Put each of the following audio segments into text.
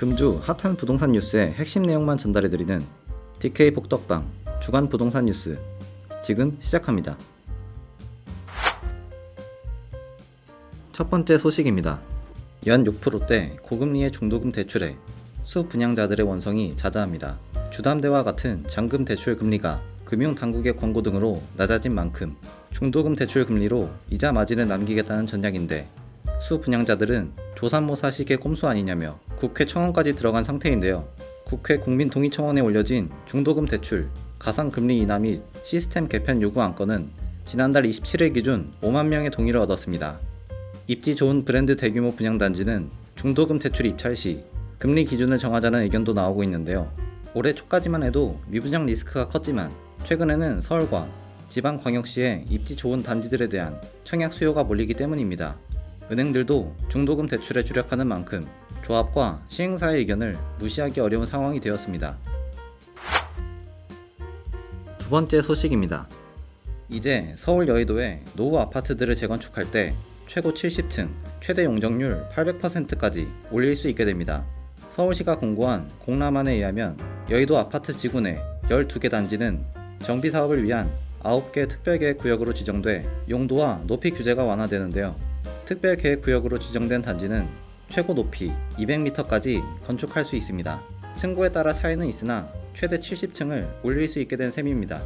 금주 핫한 부동산 뉴스의 핵심 내용만 전달해드리는 DK 복덕방 주간 부동산 뉴스 지금 시작합니다. 첫 번째 소식입니다. 연 6%대 고금리의 중도금 대출에 수 분양자들의 원성이 자자합니다. 주담대와 같은 잔금 대출 금리가 금융 당국의 권고 등으로 낮아진 만큼 중도금 대출 금리로 이자 마진을 남기겠다는 전략인데 수 분양자들은 조산모 사식의 꼼수 아니냐며 국회 청원까지 들어간 상태인데요. 국회 국민동의청원에 올려진 중도금 대출, 가상금리 인하 및 시스템 개편 요구 안건은 지난달 27일 기준 5만 명의 동의를 얻었습니다. 입지 좋은 브랜드 대규모 분양단지는 중도금 대출 입찰 시 금리 기준을 정하자는 의견도 나오고 있는데요. 올해 초까지만 해도 미분양 리스크가 컸지만 최근에는 서울과 지방광역시의 입지 좋은 단지들에 대한 청약 수요가 몰리기 때문입니다. 은행들도 중도금 대출에 주력하는 만큼 조합과 시행사의 의견을 무시하기 어려운 상황이 되었습니다. 두 번째 소식입니다. 이제 서울 여의도에 노후 아파트들을 재건축할 때 최고 70층, 최대 용적률 800%까지 올릴 수 있게 됩니다. 서울시가 공고한 공람안에 의하면 여의도 아파트 지구 내 12개 단지는 정비 사업을 위한 9개 특별계획 구역으로 지정돼 용도와 높이 규제가 완화되는데요. 특별계획 구역으로 지정된 단지는 최고 높이 200m까지 건축할 수 있습니다. 층고에 따라 차이는 있으나 최대 70층을 올릴 수 있게 된 셈입니다.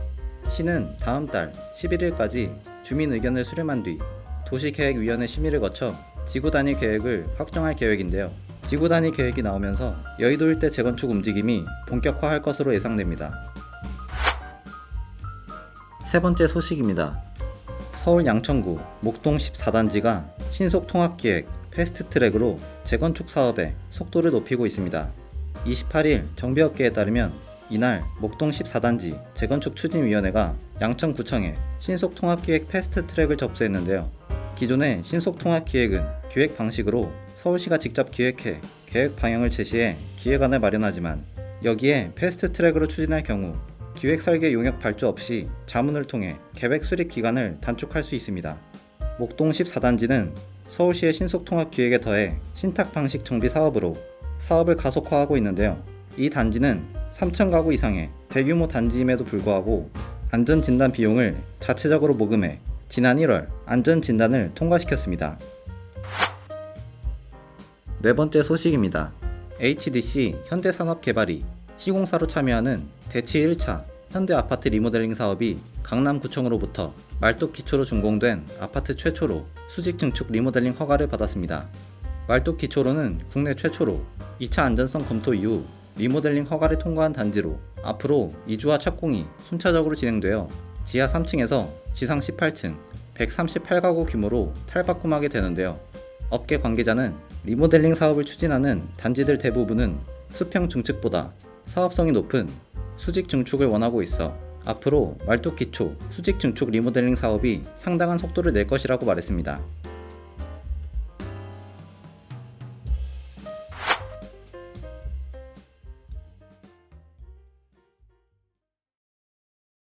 시는 다음 달 11일까지 주민 의견을 수렴한 뒤 도시계획위원회 심의를 거쳐 지구 단위 계획을 확정할 계획인데요. 지구 단위 계획이 나오면서 여의도 일대 재건축 움직임이 본격화할 것으로 예상됩니다. 세 번째 소식입니다. 서울 양천구 목동 14단지가 신속 통합 기획 패스트 트랙으로 재건축 사업에 속도를 높이고 있습니다. 28일 정비업계에 따르면 이날 목동 14단지 재건축 추진위원회가 양천구청에 신속 통합기획 패스트 트랙을 접수했는데요. 기존의 신속 통합기획은 기획 방식으로 서울시가 직접 기획해 계획 방향을 제시해 기획안을 마련하지만 여기에 패스트 트랙으로 추진할 경우 기획 설계 용역 발주 없이 자문을 통해 계획 수립 기간을 단축할 수 있습니다. 목동 14단지는 서울시의 신속 통합 기획에 더해 신탁 방식 정비 사업으로 사업을 가속화하고 있는데요. 이 단지는 3천 가구 이상의 대규모 단지임에도 불구하고 안전 진단 비용을 자체적으로 모금해 지난 1월 안전 진단을 통과시켰습니다. 네 번째 소식입니다. HDC 현대산업개발이 시공사로 참여하는 대치 1차 현대아파트 리모델링 사업이 강남구청으로부터 말뚝 기초로 준공된 아파트 최초로 수직 증축 리모델링 허가를 받았습니다. 말뚝 기초로는 국내 최초로 2차 안전성 검토 이후 리모델링 허가를 통과한 단지로 앞으로 이주와 착공이 순차적으로 진행되어 지하 3층에서 지상 18층 138가구 규모로 탈바꿈하게 되는데요. 업계 관계자는 리모델링 사업을 추진하는 단지들 대부분은 수평 증축보다 사업성이 높은 수직 증축을 원하고 있어 앞으로 말뚝 기초 수직 증축 리모델링 사업이 상당한 속도를 낼 것이라고 말했습니다.